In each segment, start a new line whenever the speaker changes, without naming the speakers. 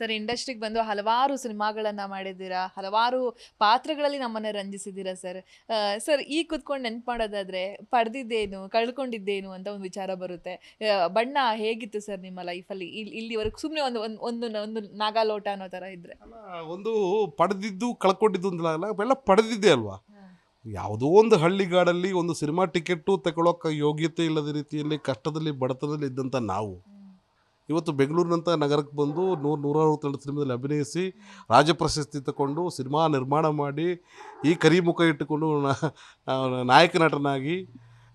Sir ಇಂಡಸ್ಟ್ರಿಗೆ ಬಂದು ಹಲವಾರು ಸಿನಿಮಾಗಳನ್ನು ಮಾಡಿದ್ದೀರಾ? ಹಲವಾರು ಪಾತ್ರಗಳಲ್ಲಿ ನಮ್ಮನ್ನು ರಂಜಿಸಿದ್ದೀರಾ ಸರ್? ಸರ್ ಈ ಕುತ್ಕೊಂಡು ನೆನ್ಪು ಮಾಡೋದಾದರೆ ಪಡೆದಿದ್ದೇನು ಕಳ್ಕೊಂಡಿದ್ದೇನು ಅಂತ ಒಂದು ವಿಚಾರ ಬರುತ್ತೆ. ಬಣ್ಣ ಹೇಗಿತ್ತು ಸರ್ ನಿಮ್ಮ ಲೈಫಲ್ಲಿ ಇಲ್ಲಿ ಇಲ್ಲಿವರೆಗೂ ಸುಮ್ಮನೆ ಒಂದು ಒಂದು ಒಂದು ನಾಗಾಲೋಟ ಅನ್ನೋ ಥರ
ಇದ್ದರೆ ಒಂದು ಪಡೆದಿದ್ದು ಕಳ್ಕೊಂಡಿದ್ದು ಅಂತಲ್ಲ ಎಲ್ಲ ಪಡೆದಿದ್ದೆ ಅಲ್ವಾ? ಯಾವುದೋ ಒಂದು ಹಳ್ಳಿಗಾಡಲ್ಲಿ ಒಂದು ಸಿನಿಮಾ ಟಿಕೆಟು ತಗೊಳ್ಳೋಕೆ ಯೋಗ್ಯತೆ ಇಲ್ಲದ ರೀತಿಯಲ್ಲಿ ಕಷ್ಟದಲ್ಲಿ ಬಡತನದಲ್ಲಿ ಇದ್ದಂಥ ನಾವು. ಇವತ್ತು ಬೆಂಗಳೂರಿನಂಥ ನಗರಕ್ಕೆ ಬಂದು ನೂರು ನೂರಾರು ತಂಡ ಸಿನಿಮಾದಲ್ಲಿ ಅಭಿನಯಿಸಿ ರಾಜ್ಯ ಪ್ರಶಸ್ತಿ ತಗೊಂಡು ಸಿನಿಮಾ ನಿರ್ಮಾಣ ಮಾಡಿ ಈ ಕರಿಮುಖ ಇಟ್ಟುಕೊಂಡು ನಾ- ನಾಯಕ ನಟನಾಗಿ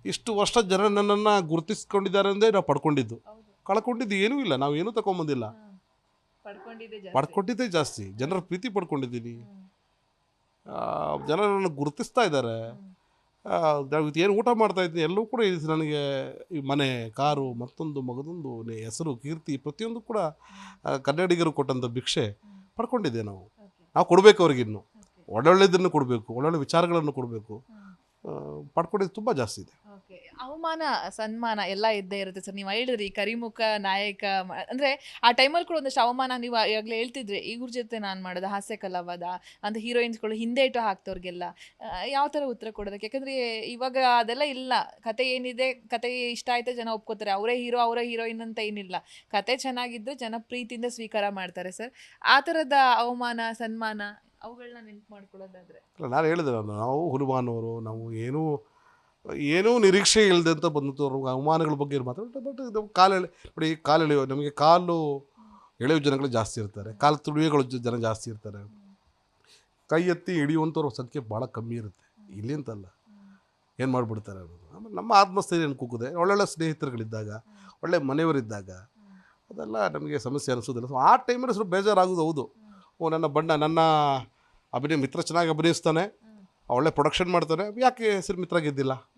ಇಷ್ಟು ವರ್ಷ ಜನ ನನ್ನನ್ನು ಗುರುತಿಸ್ಕೊಂಡಿದ್ದಾರೆ ಅಂದರೆ ನಾವು ಪಡ್ಕೊಂಡಿದ್ದು. ಕಳ್ಕೊಂಡಿದ್ದು ಏನೂ ಇಲ್ಲ ನಾವು ಏನೂ ತಗೊಂಬಂದಿಲ್ಲ.
ಪಡ್ಕೊಂಡಿದ್ದೆ
ಜಾಸ್ತಿ. ಜನರ ಪ್ರೀತಿ ಪಡ್ಕೊಂಡಿದ್ದೀನಿ. ಜನರನ್ನು ಜನ ನನ್ನ ಗುರುತಿಸ್ತಾ ಇದ್ದಾರೆ. ಏನು ಊಟ ಮಾಡ್ತಾ ಇದ್ದೀನಿ ಎಲ್ಲವೂ ಕೂಡ ಇದು ನನಗೆ ಈ ಮನೆ ಕಾರು ಮತ್ತೊಂದು ಮಗದೊಂದು ಹೆಸರು ಕೀರ್ತಿ ಪ್ರತಿಯೊಂದು ಕೂಡ ಕನ್ನಡಿಗರು ಕೊಟ್ಟಂಥ ಭಿಕ್ಷೆ ಪಡ್ಕೊಂಡಿದ್ದೆ ನಾವು. ನಾವು ಕೊಡಬೇಕು ಅವ್ರಿಗಿನ್ನು ಒಳ್ಳೊಳ್ಳೆದನ್ನು ಕೊಡಬೇಕು ಒಳ್ಳೊಳ್ಳೆ ವಿಚಾರಗಳನ್ನು ಕೊಡಬೇಕು. ಪಡ್ಕೊಂಡಿದ್ದು ತುಂಬ ಜಾಸ್ತಿ ಇದೆ.
ಅವಮಾನ, ಸನ್ಮಾನ ಎಲ್ಲ ಇದ್ದೇ ಇರುತ್ತೆ ಸರ್. ನೀವು ಹೇಳಿದ್ರಿ ಕರಿಮುಖ ನಾಯಕ ಅಂದ್ರೆ ಆ ಟೈಮಲ್ಲಿ ಕೂಡ ಒಂದಷ್ಟು ಅವಮಾನ ನೀವು ಈಗಾಗಲೇ ಹೇಳ್ತಿದ್ರೆ. ಇವ್ರ ಜೊತೆ ನಾನು ಮಾಡೋದು, ಹಾಸ್ಯ ಕಲಾವದ ಅಂತ ಹೀರೋಯಿನ್ಸ್ಗಳು ಹಿಂದೆ ಇಟ್ಟು ಹಾಕ್ತವ್ರಿಗೆಲ್ಲ. ಯಾವ ಥರ ಉತ್ತರ ಕೊಡೋದಕ್ಕೆ? ಯಾಕಂದ್ರೆ ಇವಾಗ ಅದೆಲ್ಲ ಇಲ್ಲ. ಕತೆ ಏನಿದೆ, ಕತೆ ಇಷ್ಟ ಆಯ್ತು ಜನ ಒಪ್ಕೋತಾರೆ. ಅವರೇ ಹೀರೋ ಅವರೇ ಹೀರೋಯಿನ್ ಅಂತ ಏನಿಲ್ಲ. ಕತೆ ಚೆನ್ನಾಗಿದ್ರೆ ಜನ ಪ್ರೀತಿಯಿಂದ ಸ್ವೀಕಾರ ಮಾಡ್ತಾರೆ ಸರ್. ಆ ಥರದ ಅವಮಾನ, ಸನ್ಮಾನ ಅವುಗಳನ್ನ ನೆನ್ಪು ಮಾಡ್ಕೊಳ್ಳೋದಾದ್ರೆ.
ನಾನು ಹೇಳಿದೆ ನಾವು ಹುಲುಮಾನವರು ನಾವು ಏನೂ ಏನೂ ನಿರೀಕ್ಷೆ ಇಲ್ಲದೆ ಅಂತ ಬಂದಂಥವ್ರು ಅವಮಾನಗಳ ಬಗ್ಗೆ ಮಾತ್ರ ಬಟ್ ಇದು ಕಾಲು ಎಳೆ ನೋಡಿ ಕಾಲು ಎಳೆಯೋ ನಮಗೆ ಕಾಲು ಎಳೆಯೋ ಜನಗಳು ಜಾಸ್ತಿ ಇರ್ತಾರೆ. ಕಾಲು ತುಳಿಯೋಗಳು ಜನ ಜಾಸ್ತಿ ಇರ್ತಾರೆ. ಕೈ ಎತ್ತಿ ಹಿಡಿಯುವಂಥವ್ರ ಸಂಖ್ಯೆ ಭಾಳ ಕಮ್ಮಿ ಇರುತ್ತೆ. ಇಲ್ಲಿ ಅಂತಲ್ಲ. ಏನು ಮಾಡಿಬಿಡ್ತಾರೆ ಅನ್ನೋದು ಆಮೇಲೆ ನಮ್ಮ ಆತ್ಮಸ್ಥೈರ್ಯ ಕುಗ್ಗಿದೆ ಒಳ್ಳೊಳ್ಳೆ ಸ್ನೇಹಿತರುಗಳಿದ್ದಾಗ, ಒಳ್ಳೆ ಮನೆಯವರಿದ್ದಾಗ, ಅದೆಲ್ಲ ನಮಗೆ ಸಮಸ್ಯೆ ಅನಿಸೋದಿಲ್ಲ. ಸೊ ಆ ಟೈಮಲ್ಲಿ ಸ್ವಲ್ಪ ಬೇಜಾರಾಗೋದು ಹೌದು. ಓ, ನನ್ನ ಬಣ್ಣ, ನನ್ನ ಅಭಿನಯ, ಮಿತ್ರ ಚೆನ್ನಾಗಿ ಅಭಿನಯಿಸ್ತಾನೆ. ಒಳ್ಳೆ ಪ್ರೊಡಕ್ಷನ್ ಮಾಡ್ತಾನೆ. ಯಾಕೆ ಹೆಸರು ಮಿತ್ರ ಗೆದ್ದಿಲ್ಲ?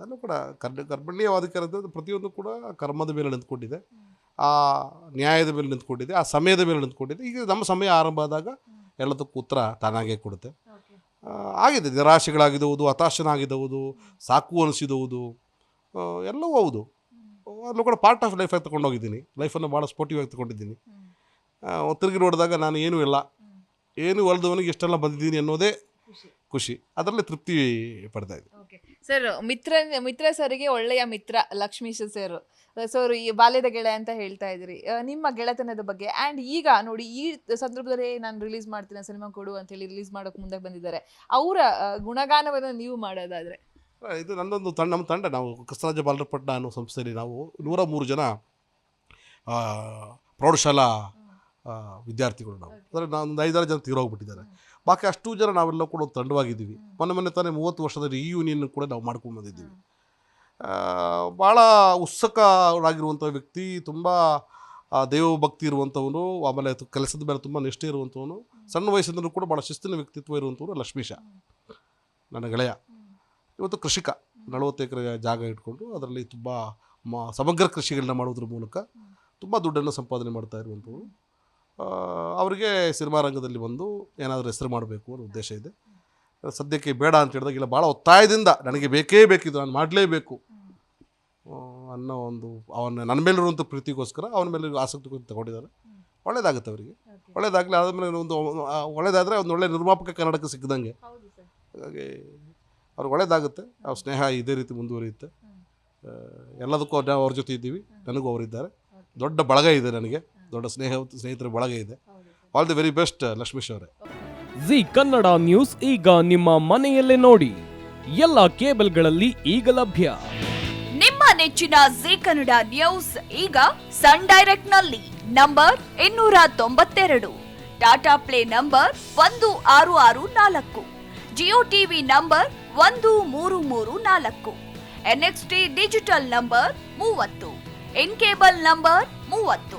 ನಾನು ಕೂಡ ಕರ್ ಕರ್ಮಣ್ಯವಾಧಿಕಾರದ ಪ್ರತಿಯೊಂದು ಕೂಡ ಕರ್ಮದ ಮೇಲೆ ನಿಂತ್ಕೊಂಡಿದೆ. ಆ ನ್ಯಾಯದ ಮೇಲೆ ನಿಂತ್ಕೊಂಡಿದೆ ಆ ಸಮಯದ ಮೇಲೆ ನಿಂತ್ಕೊಂಡಿದೆ. ಈಗ ನಮ್ಮ ಸಮಯ ಆರಂಭ ಆದಾಗ ಎಲ್ಲದಕ್ಕೂ ಉತ್ತರ ತಾನಾಗೇ ಕೊಡುತ್ತೆ. ಆಗಿದೆ ನಿರಾಶೆಗಳಾಗಿದ್ದವುದು ಹತಾಶನಾಗಿದ್ದವುದು ಸಾಕು ಅನಿಸಿದವುದು ಎಲ್ಲವೂ ಹೌದು. ಅಲ್ಲೂ ಕೂಡ ಪಾರ್ಟ್ ಆಫ್ ಲೈಫಾಗಿ ತಗೊಂಡೋಗಿದ್ದೀನಿ. ಲೈಫನ್ನು ಭಾಳ ಸ್ಪೋರ್ಟಿವ್ ಆಗಿ ತಗೊಂಡಿದ್ದೀನಿ. ತಿರುಗಿ ನೋಡಿದಾಗ ನಾನು ಏನೂ ಇಲ್ಲ. ಏನು ಹೊಲ್ದವನಿಗೆ ಇಷ್ಟೆಲ್ಲ ಬಂದಿದ್ದೀನಿ ಅನ್ನೋದೇ ಖುಷಿ. ಅದರಲ್ಲಿ ತೃಪ್ತಿ ಪಡ್ತಾ ಇದೆ
ಓಕೆ ಸರ್ ಮಿತ್ರ ಮಿತ್ರ ಸರಿಗೆ ಒಳ್ಳೆಯ ಮಿತ್ರ ಲಕ್ಷ್ಮೀಶ್ ಸರ್ ಸರ್ ಈ ಬಾಲ್ಯದ ಗೆಳೆಯ ಅಂತ ಹೇಳ್ತಾ ಇದ್ರಿ. ನಿಮ್ಮ ಗೆಳೆತನದ ಬಗ್ಗೆ ಆ್ಯಂಡ್ ಈಗ ನೋಡಿ ಈ ಸಂದರ್ಭದಲ್ಲಿ ನಾನು ರಿಲೀಸ್ ಮಾಡ್ತೀನಿ ಸಿನಿಮಾ ಕೊಡು ಅಂತ ಹೇಳಿ ರಿಲೀಸ್ ಮಾಡೋಕೆ ಮುಂದೆ ಬಂದಿದ್ದಾರೆ. ಅವರ ಗುಣಗಾನವನ್ನು ನೀವು ಮಾಡೋದಾದರೆ?
ಇದು ನನ್ನೊಂದು ತಂಡ ನಮ್ಮ ತಂಡ. ನಾವು ಕೃಷ್ಣರಾಜ ಬಾಲರಪಟ್ಟಣ ಅನ್ನೋ ಸಂಸ್ಥೆಯಲ್ಲಿ ನಾವು ನೂರ ಮೂರು ಜನ ಪ್ರೌಢಶಾಲಾ ವಿದ್ಯಾರ್ಥಿಗಳು ನಾವು. ಅಂದರೆ ನಾನು ಒಂದು ಐದಾರು ಜನ ತೀರೋಗ್ಬಿಟ್ಟಿದ್ದಾರೆ. ಬಾಕಿ ಅಷ್ಟು ಜನ ನಾವೆಲ್ಲ ಕೂಡ ಒಂದು ತಂಡವಾಗಿದ್ದೀವಿ ಮೊನ್ನೆ ಮೊನ್ನೆ ತಾನೇ ಮೂವತ್ತು ವರ್ಷದ ಈ ಯೂನಿಯನ್ ಕೂಡ ನಾವು ಮಾಡ್ಕೊಂಡು ಬಂದಿದ್ದೀವಿ. ಭಾಳ ಉತ್ಸುಕರಾಗಿರುವಂಥ ವ್ಯಕ್ತಿ ತುಂಬ ದೇವಭಕ್ತಿ ಇರುವಂಥವನು ಆಮೇಲೆ ಕೆಲಸದ ಮೇಲೆ ತುಂಬ ನಿಷ್ಠೆ ಇರುವಂಥವನು ಸಣ್ಣ ವಯಸ್ಸಿಂದಲೂ ಕೂಡ ಭಾಳ ಶಿಸ್ತಿನ ವ್ಯಕ್ತಿತ್ವ ಇರುವಂಥವ್ರು ಲಕ್ಷ್ಮೀಶ ನನ್ನ ಗೆಳೆಯ. ಇವತ್ತು ಕೃಷಿಕ ನಲವತ್ತು ಎಕರೆ ಜಾಗ ಇಟ್ಕೊಂಡು ಅದರಲ್ಲಿ ತುಂಬ ಮ ಸಮಗ್ರ ಕೃಷಿಗಳನ್ನ ಮಾಡೋದ್ರ ಮೂಲಕ ತುಂಬ ದುಡ್ಡನ್ನು ಸಂಪಾದನೆ ಮಾಡ್ತಾ ಇರುವಂಥವ್ರು ಅವರಿಗೆ ಸಿನಿಮಾ ರಂಗದಲ್ಲಿ ಬಂದು ಏನಾದರೂ ಹೆಸರು ಮಾಡಬೇಕು ಅನ್ನೋ ಉದ್ದೇಶ ಇದೆ. ಸದ್ಯಕ್ಕೆ ಬೇಡ ಅಂತ ಹೇಳಿದಾಗ ಇಲ್ಲ ಭಾಳ ಒತ್ತಾಯದಿಂದ ನನಗೆ ಬೇಕೇ ಬೇಕಿದ್ದು ನಾನು ಮಾಡಲೇಬೇಕು. ಅನ್ನೋ ಒಂದು ಅವನ ನನ್ನ ಮೇಲಿರುವಂಥ ಪ್ರೀತಿಗೋಸ್ಕರ ಅವನ ಮೇಲೆ ಆಸಕ್ತಿ ತಗೊಂಡಿದ್ದಾರೆ. ಒಳ್ಳೇದಾಗುತ್ತೆ ಅವರಿಗೆ. ಒಳ್ಳೇದಾಗಲಿ ಆದಮೇಲೆ ಒಂದು ಒಳ್ಳೇದಾದರೆ ಒಂದು ಒಳ್ಳೆ ನಿರ್ಮಾಪಕ ಕನ್ನಡಕ್ಕೆ ಸಿಕ್ಕಿದಂಗೆ. ಹಾಗಾಗಿ ಅವ್ರಿಗೆ ಒಳ್ಳೇದಾಗುತ್ತೆ. ಅವ್ರ ಸ್ನೇಹ ಇದೇ ರೀತಿ ಮುಂದುವರಿಯುತ್ತೆ. ಎಲ್ಲದಕ್ಕೂ ನಾವು ಅವ್ರ ಜೊತೆ ಇದ್ದೀವಿ. ನನಗೂ ಅವರಿದ್ದಾರೆ. ದೊಡ್ಡ ಬಳಗ ಇದೆ ನನಗೆ. ದೊಡ್ಡ ಸ್ನೇಹ ಸ್ನೇಹಿತರ ಬಳಗ ಇದೆ. All the very best Lakshmish ಅವರೇ.
ಜಿ ಕನ್ನಡ ನ್ಯೂಸ್ ಈಗ ನಿಮ್ಮ ಮನೆಯಲ್ಲೇ ನೋಡಿ. ಎಲ್ಲ ಕೇಬಲ್ಗಳಲ್ಲಿ ಈಗ ಲಭ್ಯ.
ನಿಮ್ಮ ನೆಚ್ಚಿನ ಜಿ ಕನ್ನಡ ನ್ಯೂಸ್ ಈಗ ಸನ್ ಡೈರೆಕ್ಟ್ನಲ್ಲಿ ನಂಬರ್ ಇನ್ನೂರ ತೊಂಬತ್ತೆರಡು ಟಾಟಾ ಪ್ಲೇ ನಂಬರ್ ಒಂದು ಆರು ಆರು ನಾಲ್ಕು ಜಿಯೋ ಟಿವಿ ನಂಬರ್ ಒಂದು ಮೂರು ಮೂರು ನಾಲ್ಕು ಎನ್ಎಕ್ಸ್ಟಿ ಡಿಜಿಟಲ್ ನಂಬರ್ ಮೂವತ್ತು ಇನ್ ಕೇಬಲ್ ನಂಬರ್ ಮೂವತ್ತು.